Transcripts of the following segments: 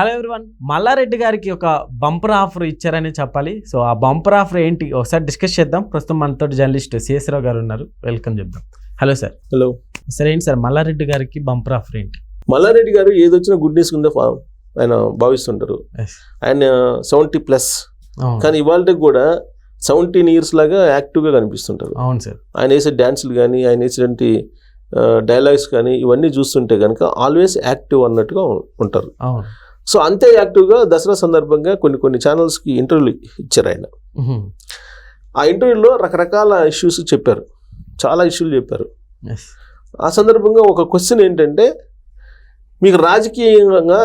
Hello everyone Mallareddy గారికి ఒక bumper offer ఇచ్చారని చెప్పాలి. సో ఆ బంపర్ ఆఫర్ ఏంటి? ఒకసారి డిస్కస్ చేద్దాం. ప్రస్తుతం మనతో జర్నలిస్ట్ సిఎస్రావు గారు ఉన్నారు. వెల్కమ్ చెప్దాం. హలో సార్ హలో సార్ ఏంటి sir Mallareddy garu bumper offer ఏంటి? మల్లారెడ్డి గారు ఏదొచ్చినా గుడ్ న్యూస్ కింద ఫా- ఆయన భావిస్తుంటారు. ఆయన సెవెంటీ ప్లస్ కానీ ఇవాళకి కూడా సెవెంటీన్ ఇయర్స్ లాగా యాక్టివ్గా కనిపిస్తుంటారు. అవును సార్ ఆయన వేసే డ్యాన్సులు కానీ ఆయన వేసేటువంటి డైలాగ్స్ కానీ ఇవన్నీ చూస్తుంటే కనుక ఆల్వేస్ యాక్టివ్ అన్నట్టుగా ఉంటారు. అవును. సో అంతే యాక్టివ్గా దసరా సందర్భంగా కొన్ని కొన్ని ఛానల్స్కి ఇంటర్వ్యూలు ఇచ్చారు ఆయన. ఆ ఇంటర్వ్యూలో రకరకాల ఇష్యూస్ చెప్పారు చాలా ఇష్యూలు చెప్పారు. ఆ సందర్భంగా ఒక క్వశ్చన్ ఏంటంటే మీకు రాజకీయంగా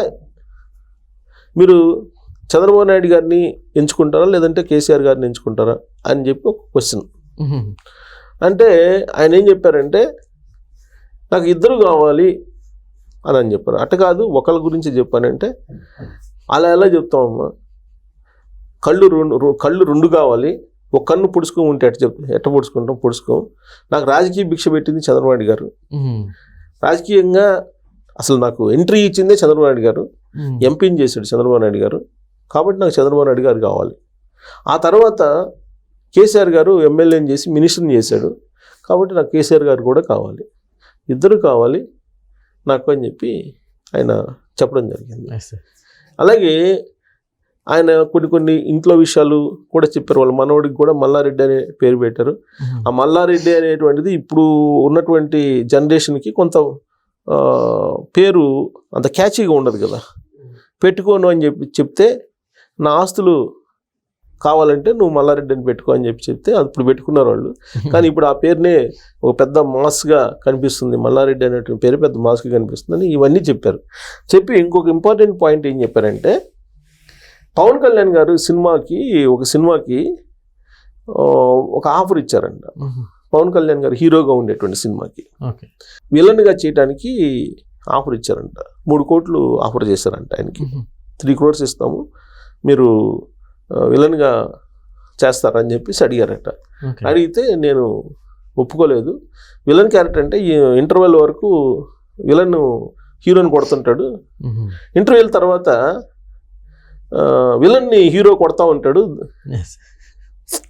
మీరు చంద్రబాబు నాయుడు గారిని ఎంచుకుంటారా లేదంటే కేసీఆర్ గారిని ఎంచుకుంటారా అని చెప్పి ఒక క్వశ్చన్. అంటే ఆయన ఏం చెప్పారంటే నాకు ఇద్దరు కావాలి అని అని చెప్పారు. అట్ట కాదు ఒకళ్ళ గురించి చెప్పానంటే అలా ఎలా చెప్తామమ్మా? కళ్ళు రెండు కళ్ళు రెండు కావాలి. ఒక కన్ను పుడుచుకో ఉంటే ఎట్ట చెప్ ఎట్ట పుడుచుకుంటాం? పుడుచుకో. నాకు రాజకీయ భిక్ష పెట్టింది చంద్రబాబు నాయుడు గారు. రాజకీయంగా అసలు నాకు ఎంట్రీ ఇచ్చిందే చంద్రబాబు నాయుడు గారు. ఎంపీని చేశాడు చంద్రబాబు నాయుడు గారు. కాబట్టి నాకు చంద్రబాబు నాయుడు గారు కావాలి. ఆ తర్వాత కేసీఆర్ గారు ఎమ్మెల్యేని చేసి మినిస్టర్ని చేశాడు. కాబట్టి నాకు కేసీఆర్ గారు కూడా కావాలి. ఇద్దరు కావాలి. నాకు అని చెప్పి ఆయన చెప్పడం జరిగింది. అలాగే ఆయన కొన్ని కొన్ని ఇంట్లో విషయాలు కూడా చెప్పారు. వాళ్ళ మనవడికి కూడా మల్లారెడ్డి అనే పేరు పెట్టారు. మ్హూ. ఆ మల్లారెడ్డి అనేటువంటిది ఇప్పుడు ఉన్నటువంటి జనరేషన్కి కొంత పేరు అంత క్యాచీగా ఉండదు కదా. పెట్టుకోను అని చెప్పి చెప్తే నా ఆస్తులు కావాలంటే నువ్వు మల్లారెడ్డి అని పెట్టుకో అని చెప్పి చెప్తే అప్పుడు పెట్టుకున్నారు వాళ్ళు. కానీ ఇప్పుడు ఆ పేరునే ఒక పెద్ద మాస్గా కనిపిస్తుంది. మల్లారెడ్డి అనేటువంటి పేరు పెద్ద మాస్గా కనిపిస్తుందని ఇవన్నీ చెప్పారు. చెప్పి ఇంకొక ఇంపార్టెంట్ పాయింట్ ఏం చెప్పారంటే పవన్ కళ్యాణ్ గారు సినిమాకి ఒక సినిమాకి ఒక ఆఫర్ ఇచ్చారంట. పవన్ కళ్యాణ్ గారు హీరోగా ఉండేటువంటి సినిమాకి. విలన్గా చేయడానికి ఆఫర్ ఇచ్చారంట. మూడు కోట్లు ఆఫర్ చేశారంట ఆయనకి. త్రీ క్రోర్స్ ఇస్తాము. మీరు విలన్గా చేస్తారని చెప్పేసి అడిగారట. అడిగితే నేను ఒప్పుకోలేదు. విలన్ క్యారెక్టర్ అంటే ఈ ఇంటర్వెల్ వరకు విలన్ హీరోని కొడుతుంటాడు. ఇంటర్వెల్ తర్వాత విలన్ని హీరో కొడతా ఉంటాడు.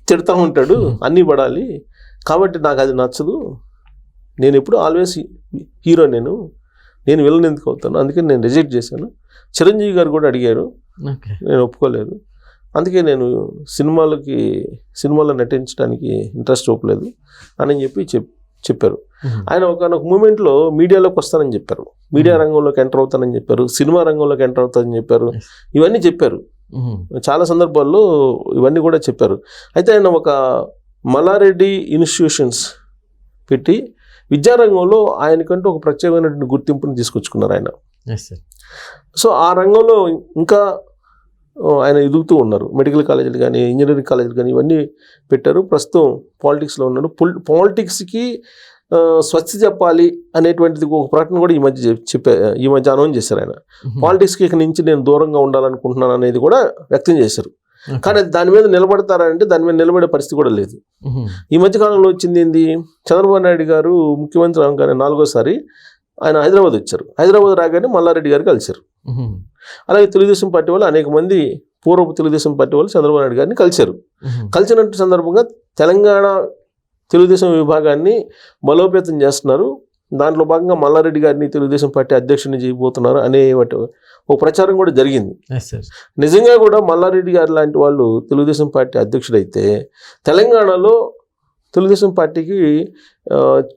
తిడతా ఉంటాడు. అన్నీ పడాలి. కాబట్టి నాకు అది నచ్చదు. నేను ఎప్పుడు ఆల్వేస్ హీరో నేను. నేను విలన్ ఎందుకు అవుతాను? అందుకని నేను రిజెక్ట్ చేశాను. చిరంజీవి గారు కూడా అడిగారు. నేను ఒప్పుకోలేదు. అందుకే నేను సినిమాలకి సినిమాలో నటించడానికి ఇంట్రెస్ట్ చూపలేదు అని చెప్పి చెప్ చెప్పారు. ఆయన ఒక మూమెంట్లో మీడియాలోకి వస్తానని చెప్పారు మీడియా రంగంలోకి ఎంటర్ అవుతానని చెప్పారు సినిమా రంగంలోకి ఎంటర్ అవుతానని చెప్పారు. ఇవన్నీ చెప్పారు. చాలా సందర్భాల్లో ఇవన్నీ కూడా చెప్పారు అయితే ఆయన ఒక మల్లారెడ్డి ఇన్స్టిట్యూషన్స్ పెట్టి విద్యారంగంలో ఆయనకంటూ ఒక ప్రత్యేకమైనటువంటి గుర్తింపుని తీసుకొచ్చుకున్నారు ఆయన. సో ఆ రంగంలో ఇంకా ఆయన ఎదుగుతూ ఉన్నారు. మెడికల్ కాలేజీలు కానీ ఇంజనీరింగ్ కాలేజీలు కానీ ఇవన్నీ పెట్టారు. ప్రస్తుతం పాలిటిక్స్లో ఉన్నారు పొల్ పాలిటిక్స్కి స్వచ్ఛ చెప్పాలి అనేటువంటిది ఒక ప్రకటన కూడా ఈ మధ్య చెప్- చెప్పే ఈ మధ్య అనౌన్స్ చేశారు ఆయన. పాలిటిక్స్కి ఇక నుంచి నేను దూరంగా ఉండాలనుకుంటున్నాను అనేది కూడా వ్యక్తం చేశారు. కానీ దాని మీద నిలబడతారంటే దాని మీద నిలబడే పరిస్థితి కూడా లేదు. ఈ మధ్య కాలంలో వచ్చింది ఏంది? చంద్రబాబు నాయుడు గారు ముఖ్యమంత్రి అవగానే నాలుగోసారి ఆయన హైదరాబాద్ వచ్చారు హైదరాబాద్ రాగానే మల్లారెడ్డి గారు కలిశారు. అలాగే తెలుగుదేశం పార్టీ వాళ్ళు అనేక మంది పూర్వపు తెలుగుదేశం పార్టీ వాళ్ళు చంద్రబాబు నాయుడు గారిని కలిశారు. కలిసినట్టు సందర్భంగా తెలంగాణ తెలుగుదేశం విభాగాన్ని బలోపేతం చేస్తున్నారు దాంట్లో భాగంగా మల్లారెడ్డి గారిని తెలుగుదేశం పార్టీ అధ్యక్షుని చేయబోతున్నారు అనే వాటి ఒక ప్రచారం కూడా జరిగింది. నిజంగా కూడా మల్లారెడ్డి గారు లాంటి వాళ్ళు తెలుగుదేశం పార్టీ అధ్యక్షుడైతే తెలంగాణలో తెలుగుదేశం పార్టీకి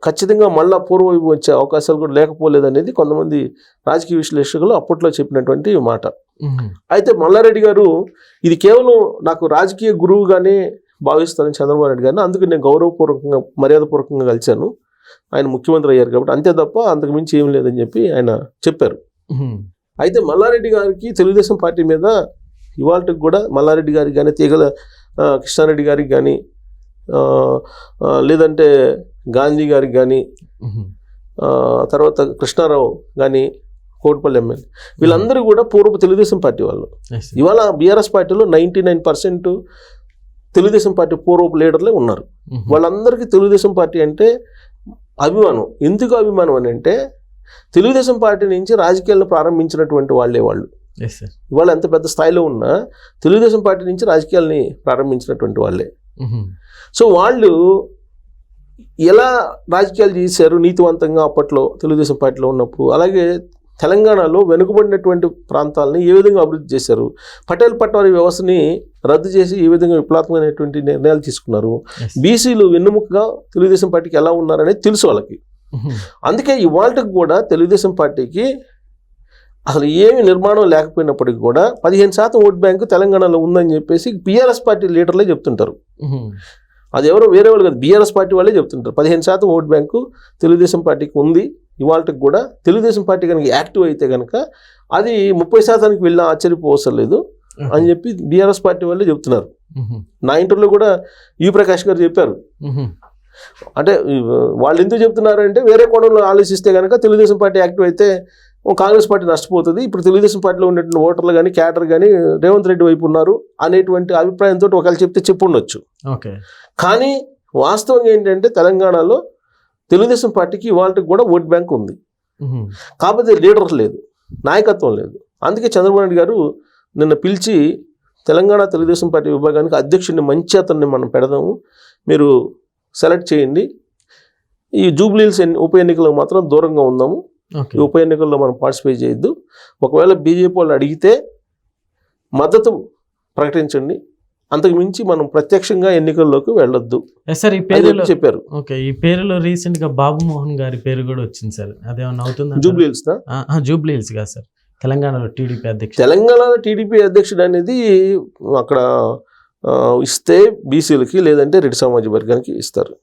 ఖచ్చితంగా మళ్ళా పూర్వవైపు వచ్చే అవకాశాలు కూడా లేకపోలేదు అనేది కొంతమంది రాజకీయ విశ్లేషకులు అప్పట్లో చెప్పినటువంటి మాట. అయితే మల్లారెడ్డి గారు ఇది కేవలం నాకు రాజకీయ గురువుగానే భావిస్తానని చంద్రబాబు నాయుడు గారిని అందుకు నేను గౌరవపూర్వకంగా మర్యాదపూర్వకంగా కలిశాను ఆయన ముఖ్యమంత్రి అయ్యారు కాబట్టి అంతే తప్ప అంతకు మించి ఏం లేదని చెప్పి ఆయన చెప్పారు. అయితే మల్లారెడ్డి గారికి తెలుగుదేశం పార్టీ మీద ఇవాళకి కూడా మల్లారెడ్డి గారికి కానీ తీగల కృష్ణారెడ్డి గారికి కానీ లేదంటే గాంధీ గారికి కానీ తర్వాత కృష్ణారావు కానీ కోటిపల్లి ఎమ్మెల్యే. వీళ్ళందరూ కూడా పూర్వపు తెలుగుదేశం పార్టీ వాళ్ళు. ఇవాళ బీఆర్ఎస్ పార్టీలో ninety nine percent Telugu Desam party పూర్వపు లీడర్లే ఉన్నారు. వాళ్ళందరికీ తెలుగుదేశం పార్టీ అంటే అభిమానం. ఎందుకు అభిమానం అని అంటే తెలుగుదేశం పార్టీ నుంచి రాజకీయాలను ప్రారంభించినటువంటి వాళ్ళే వాళ్ళు. ఇవాళ ఎంత పెద్ద స్థాయిలో ఉన్నా తెలుగుదేశం పార్టీ నుంచి రాజకీయాల్ని ప్రారంభించినటువంటి వాళ్ళే. సో వాళ్ళు ఎలా రాజకీయాలు చేశారు నీతివంతంగా అప్పట్లో తెలుగుదేశం పార్టీలో ఉన్నప్పుడు? అలాగే తెలంగాణలో వెనుకబడినటువంటి ప్రాంతాలని ఏ విధంగా అభివృద్ధి చేశారు? పటేల్ పట్వారీ వ్యవస్థని రద్దు చేసి ఏ విధంగా విప్లవాత్మకమైనటువంటి నిర్ణయాలు తీసుకున్నారు? బీసీలు వెన్నుముకగా తెలుగుదేశం పార్టీకి ఎలా ఉన్నారనేది తెలుసు వాళ్ళకి. అందుకే ఇవాళకి కూడా తెలుగుదేశం పార్టీకి అసలు ఏమి నిర్మాణం లేకపోయినప్పటికీ కూడా పదిహేను శాతం ఓట్ బ్యాంకు తెలంగాణలో ఉందని చెప్పేసి బీఆర్ఎస్ పార్టీ లీడర్లే చెప్తుంటారు. అది ఎవరో వేరే వాళ్ళు కాదు బీఆర్ఎస్ పార్టీ వాళ్ళే చెప్తుంటారు. పదిహేను శాతం ఓట్ బ్యాంకు తెలుగుదేశం పార్టీకి ఉంది. ఇవాళకి కూడా తెలుగుదేశం పార్టీ కనుక యాక్టివ్ అయితే కనుక అది ముప్పై శాతానికి వెళ్ళినా ఆశ్చర్యపోవసరం లేదు అని చెప్పి బీఆర్ఎస్ పార్టీ వాళ్ళే చెప్తున్నారు. నా ఇంటర్లో కూడా యు ప్రకాష్ గారు చెప్పారు. అంటే వాళ్ళు ఎందుకు చెప్తున్నారు అంటే వేరే కోణంలో ఆలోచిస్తే కనుక తెలుగుదేశం పార్టీ యాక్టివ్ అయితే కాంగ్రెస్ పార్టీ నష్టపోతుంది. ఇప్పుడు తెలుగుదేశం పార్టీలో ఉన్నటువంటి ఓటర్లు కానీ క్యాడర్ కానీ రేవంత్ రెడ్డి వైపు ఉన్నారు అనేటువంటి అభిప్రాయంతో ఒకళ్ళు చెప్తే చెప్పు ఉండొచ్చు ఓకే. కానీ వాస్తవంగా ఏంటంటే తెలంగాణలో తెలుగుదేశం పార్టీకి ఇవాళకి కూడా ఓట్ బ్యాంక్ ఉంది. కాకపోతే లీడర్ లేదు. నాయకత్వం లేదు. అందుకే చంద్రబాబు నాయుడు గారు నిన్న పిలిచి తెలంగాణ తెలుగుదేశం పార్టీ విభాగానికి అధ్యక్షుడిని మంచి అతన్ని మనం పెడదాము. మీరు సెలెక్ట్ చేయండి. ఈ జూబ్లీల్స్ ఉప ఎన్నికలకు మాత్రం దూరంగా ఉందాము. ఈ ఉప ఎన్నికల్లో మనం పార్టిసిపేట్ చేయొద్దు. ఒకవేళ బీజేపీ వాళ్ళు అడిగితే మద్దతు ప్రకటించండి. అంతకు మించి మనం ప్రత్యక్షంగా ఎన్నికల్లోకి వెళ్ళొద్దు సార్ ఈ పేరులో చెప్పి చెప్పారు. ఓకే ఈ పేరులో రీసెంట్గా బాబు మోహన్ గారి పేరు కూడా వచ్చింది సార్. అదేమన్నా అవుతుందా? జూబ్లీ హిల్స్ కాదు సార్. తెలంగాణలో టీడీపీ అధ్యక్షుడు. తెలంగాణలో టీడీపీ అధ్యక్షుడు అనేది అక్కడ ఇస్తే బీసీలకి లేదంటే రెడ్డి సామాజిక వర్గానికి ఇస్తారు.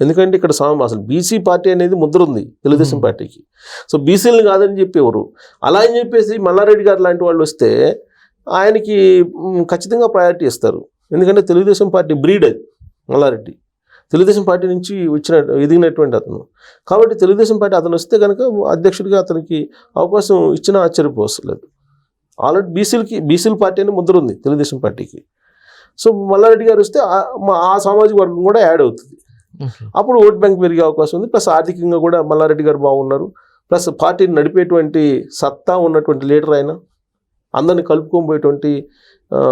ఎందుకంటే ఇక్కడ సామ అసలు బీసీ పార్టీ అనేది ముద్ర ఉంది తెలుగుదేశం. పార్టీకి. సో బీసీలను కాదని చెప్పేవారు. అలా అని చెప్పేసి మల్లారెడ్డి గారు లాంటి వాళ్ళు వస్తే ఆయనకి ఖచ్చితంగా ప్రయారిటీ ఇస్తారు. ఎందుకంటే తెలుగుదేశం పార్టీ బ్రీడ్ అది మల్లారెడ్డి. తెలుగుదేశం పార్టీ నుంచి వచ్చిన ఎదిగినటువంటి అతను. కాబట్టి తెలుగుదేశం పార్టీ అతను వస్తే కనుక అధ్యక్షుడిగా అతనికి అవకాశం ఇచ్చినా ఆశ్చర్యపోవట్లేదు ఆల్రెడీ బీసీలకి బీసీల పార్టీ అని ముద్ర ఉంది తెలుగుదేశం పార్టీకి. సో మల్లారెడ్డి గారు వస్తే ఆ- మా- ఆ సామాజిక వర్గం కూడా యాడ్ అవుతుంది. అప్పుడు ఓట్ బ్యాంక్ పెరిగే అవకాశం ఉంది. ప్లస్ ఆర్థికంగా కూడా మల్లారెడ్డి గారు బాగున్నారు. ప్లస్ పార్టీని నడిపేటువంటి సత్తా ఉన్నటువంటి లీడర్ ఆయన. అందరిని కలుపుకోబోయేటువంటి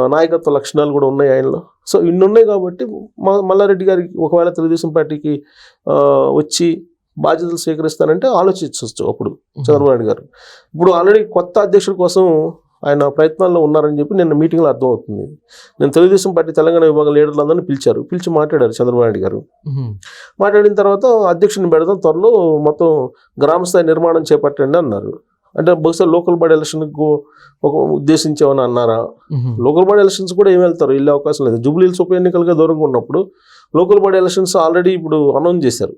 నాయకత్వ లక్షణాలు కూడా ఉన్నాయి ఆయనలో. సో ఇన్ని ఉన్నాయి కాబట్టి మ- మల్లారెడ్డి గారికి ఒకవేళ తెలుగుదేశం పార్టీకి వచ్చి బాధ్యతలు స్వీకరిస్తానంటే ఆలోచించవచ్చు అప్పుడు చంద్రబాబు నాయుడు గారు. ఇప్పుడు ఆల్రెడీ కొత్త అధ్యక్షుడి కోసం ఆయన ప్రయత్నాల్లో ఉన్నారని చెప్పి నిన్న మీటింగ్లో అర్థమవుతుంది. నేను తెలుగుదేశం పార్టీ తెలంగాణ విభాగం లీడర్లందరినీ పిలిచారు. పిలిచి మాట్లాడారు చంద్రబాబు నాయుడు గారు. మాట్లాడిన తర్వాత అధ్యక్షుడిని పెడదాం త్వరలో మొత్తం గ్రామస్థాయి నిర్మాణం చేపట్టండి అన్నారు. అంటే బహుశా లోకల్ బాడీ ఎలక్షన్కు ఒక ఉద్దేశించామని అన్నారా? లోకల్ బాడీ ఎలక్షన్స్ కూడా ఏం వెళ్తారు? వెళ్ళే అవకాశం లేదు. జూబ్లీహిల్స్ ఉప ఎన్నికలుగా దూరంగా ఉన్నప్పుడు లోకల్ బాడీ ఎలక్షన్స్ ఆల్రెడీ ఇప్పుడు అనౌన్స్ చేశారు.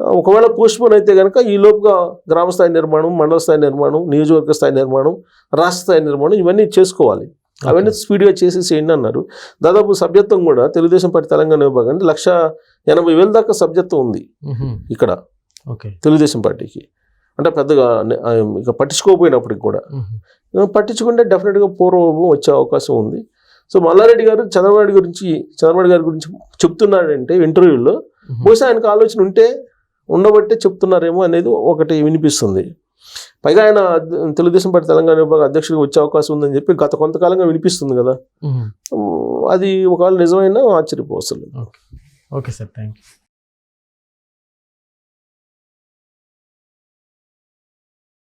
ఒకవేళ పోస్ట్పోన్ అయితే కనుక ఈ లోపుగా గ్రామ స్థాయి నిర్మాణం మండల స్థాయి నిర్మాణం నియోజకవర్గ స్థాయి నిర్మాణం రాష్ట్ర స్థాయి నిర్మాణం ఇవన్నీ చేసుకోవాలి. అవన్నీ స్పీడ్గా చేసేసేయండి అన్నారు. దాదాపు సభ్యత్వం కూడా తెలుగుదేశం పార్టీ తెలంగాణ విభాగానికి లక్ష ఎనభై వేల దాకా సభ్యత్వం ఉంది ఇక్కడ. ఓకే. తెలుగుదేశం పార్టీకి. అంటే పెద్దగా ఇక పట్టించుకోకపోయినప్పటికి కూడా. పట్టించుకుంటే డెఫినెట్గా పూర్వభావం వచ్చే అవకాశం ఉంది. సో మల్లారెడ్డి గారు చంద్రబాబు గురించి చంద్రబాబు గారి గురించి చెప్తున్నాడంటే ఇంటర్వ్యూలో బహుశా ఆయనకు ఆలోచన ఉంటే ఉండబట్టే చెప్తున్నారేమో అనేది ఒకటి వినిపిస్తుంది. పైగా ఆయన తెలుగుదేశం పార్టీ తెలంగాణ విభాగ అధ్యక్షుడిగా వచ్చే అవకాశం ఉందని చెప్పి గత కొంతకాలంగా వినిపిస్తుంది కదా. అది ఒకవేళ నిజమైనా ఆశ్చర్యపోవస్తుంది ఓకే. సార్. Thank you